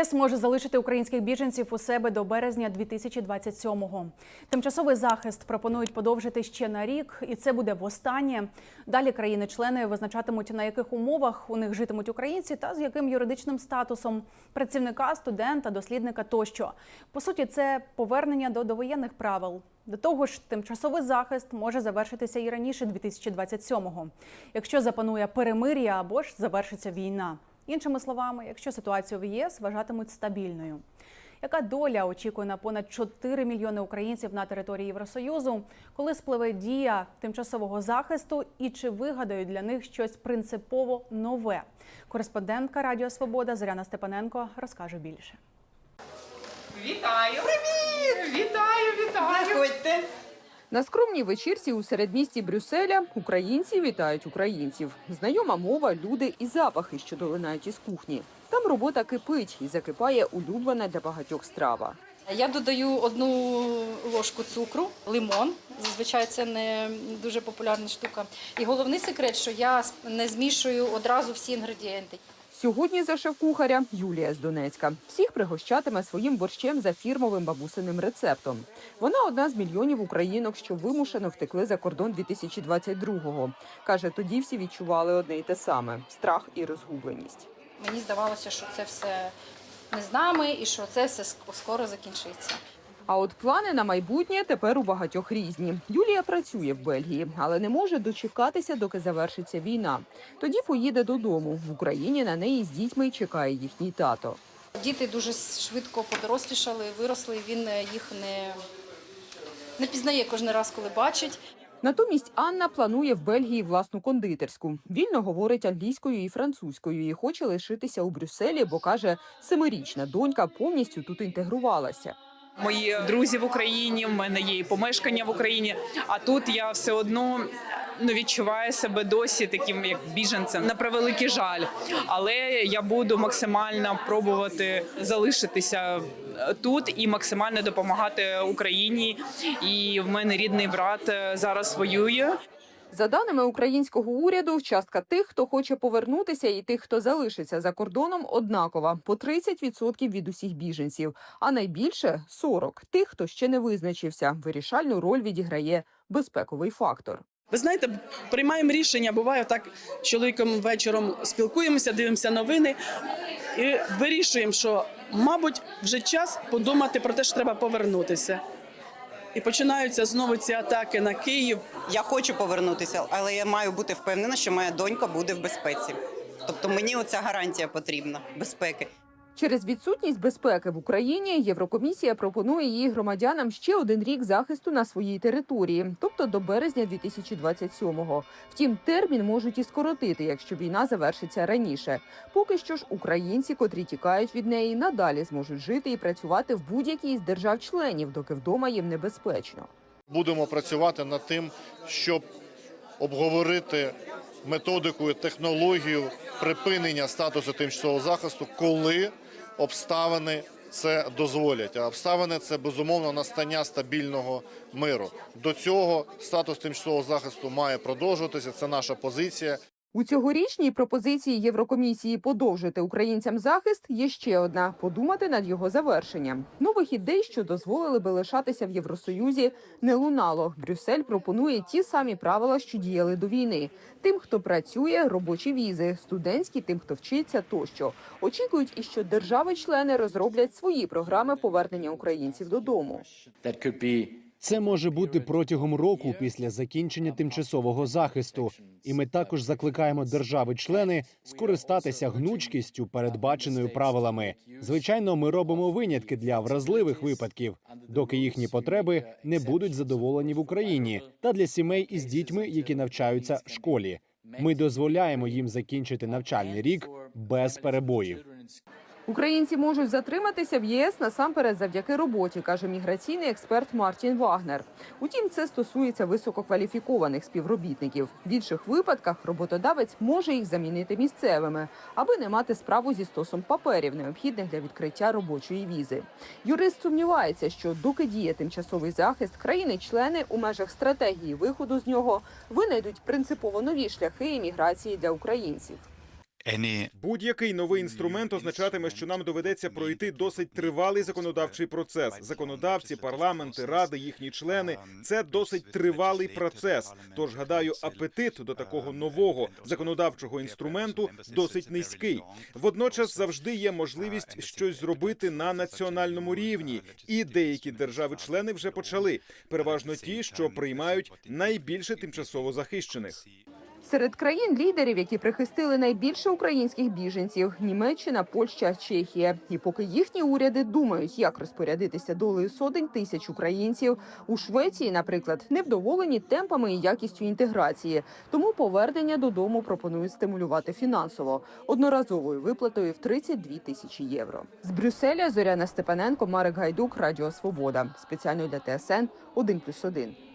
ЄС може залишити українських біженців у себе до березня 2027-го. Тимчасовий захист пропонують подовжити ще на рік, і це буде востаннє. Далі країни-члени визначатимуть на яких умовах у них житимуть українці та з яким юридичним статусом працівника, студента, дослідника тощо. По суті, це повернення до довоєнних правил. До того ж, тимчасовий захист може завершитися і раніше 2027-го, якщо запанує перемир'я або ж завершиться війна. Іншими словами, якщо ситуацію в ЄС вважатимуть стабільною. Яка доля очікує на понад 4 мільйони українців на території Євросоюзу, коли спливе дія тимчасового захисту, і чи вигадають для них щось принципово нове? Кореспондентка Радіо Свобода Зоряна Степаненко розкаже більше. Вітаю! Привіт! Вітаю, вітаю! Заходьте. На скромній вечірці у середмісті Брюсселя українці вітають українців. Знайома мова, люди і запахи, що долинають із кухні. Там робота кипить і закипає улюблена для багатьох страва. Я додаю одну ложку цукру, лимон. Зазвичай це не дуже популярна штука. І головний секрет, що я не змішую одразу всі інгредієнти. Сьогодні за шеф-кухаря Юлія з Донецька. Всіх пригощатиме своїм борщем за фірмовим бабусиним рецептом. Вона одна з мільйонів українок, що вимушено втекли за кордон 2022-го. Каже, тоді всі відчували одне й те саме страх і розгубленість. Мені здавалося, що це все не з нами і що це все скоро закінчиться. А от плани на майбутнє тепер у багатьох різні. Юлія працює в Бельгії, але не може дочекатися, доки завершиться війна. Тоді поїде додому. В Україні на неї з дітьми чекає їхній тато. Діти дуже швидко подорослішали, виросли. Він е, їх не, не пізнає кожен раз, коли бачить. Натомість Анна планує в Бельгії власну кондитерську. Вільно говорить англійською і французькою і хоче лишитися у Брюсселі, бо каже, семирічна донька повністю тут інтегрувалася. Мої друзі в Україні, в мене є і помешкання в Україні. А тут я все одно ну відчуваю себе досі таким як біженцем на превеликий жаль. Але я буду максимально пробувати залишитися е, тут і максимально допомагати Україні. І в мене рідний брат е, зараз воює. За даними українського уряду, частка тих, хто хоче повернутися, і тих, хто залишиться за кордоном, однакова по 30% від усіх біженців, а найбільше 40 тих, хто ще не визначився. Вирішальну роль відіграє безпековий фактор. Ви знаєте, приймаємо рішення. Буває так, чоловіком вечором спілкуємося, дивимося новини і вирішуємо, що, мабуть, вже час подумати про те, що треба повернутися. І починаються знову ці атаки на Київ. Я хочу повернутися, але я маю бути впевнена, що моя донька буде в безпеці. Тобто мені оця гарантія потрібна безпеки. Через відсутність безпеки в Україні Єврокомісія пропонує її громадянам ще один рік захисту на своїй території, тобто до березня 2027-го. Втім, термін можуть і скоротити, якщо війна завершиться раніше. Поки що ж українці, котрі тікають від неї, надалі зможуть жити і працювати в будь-якій з держав-членів, доки вдома їм небезпечно. Будемо працювати над тим, щоб обговорити методику і технологію припинення статусу тимчасового захисту, коли обставини це дозволять. А обставини це безумовно настання стабільного миру. До цього статус тимчасового захисту має продовжуватися. Це наша позиція. У цьогорічній пропозиції Єврокомісії подовжити українцям захист є ще одна подумати над його завершенням. Нових ідей, що дозволили би лишатися в Євросоюзі, не лунало. Брюссель пропонує ті самі правила, що діяли до війни. Тим, хто працює, робочі візи, студентські, тим, хто вчиться, тощо очікують, і що держави-члени розроблять свої програми повернення українців додому. Це може бути протягом року після закінчення тимчасового захисту, і ми також закликаємо держави-члени скористатися гнучкістю, передбаченою правилами. Звичайно, ми робимо винятки для вразливих випадків, доки їхні потреби не будуть задоволені в Україні, та для сімей із дітьми, які навчаються в школі. Ми дозволяємо їм закінчити навчальний рік без перебоїв. Українці можуть затриматися в ЄС насамперед завдяки роботі, каже міграційний експерт Мартін Вагнер. Утім, це стосується висококваліфікованих співробітників. В інших випадках роботодавець може їх замінити місцевими, аби не мати справу зі стосом паперів, необхідних для відкриття робочої візи. Юрист сумнівається, що доки діє тимчасовий захист, країни-члени у межах стратегії виходу з нього винайдуть принципово нові шляхи імміграції для українців. Будь-який новий інструмент означатиме, що нам доведеться пройти досить тривалий законодавчий процес. Законодавці, парламенти, ради, їхні члени це досить тривалий процес. Тож гадаю, апетит до такого нового законодавчого інструменту досить низький. Водночас завжди є можливість щось зробити на національному рівні, і деякі держави-члени вже почали. Переважно ті, що приймають найбільше тимчасово захищених. Серед країн-лідерів, які прихистили найбільше українських біженців, Німеччина, Польща, Чехія. І поки їхні уряди думають, як розпорядитися долею сотень тисяч українців, у Швеції, наприклад, невдоволені темпами і якістю інтеграції. Тому повернення додому пропонують стимулювати фінансово одноразовою виплатою в 32 тисячі євро. З Брюсселя Зоряна Степаненко, Марик Гайдук, Радіо Свобода. Спеціально для ТСН 1+,1.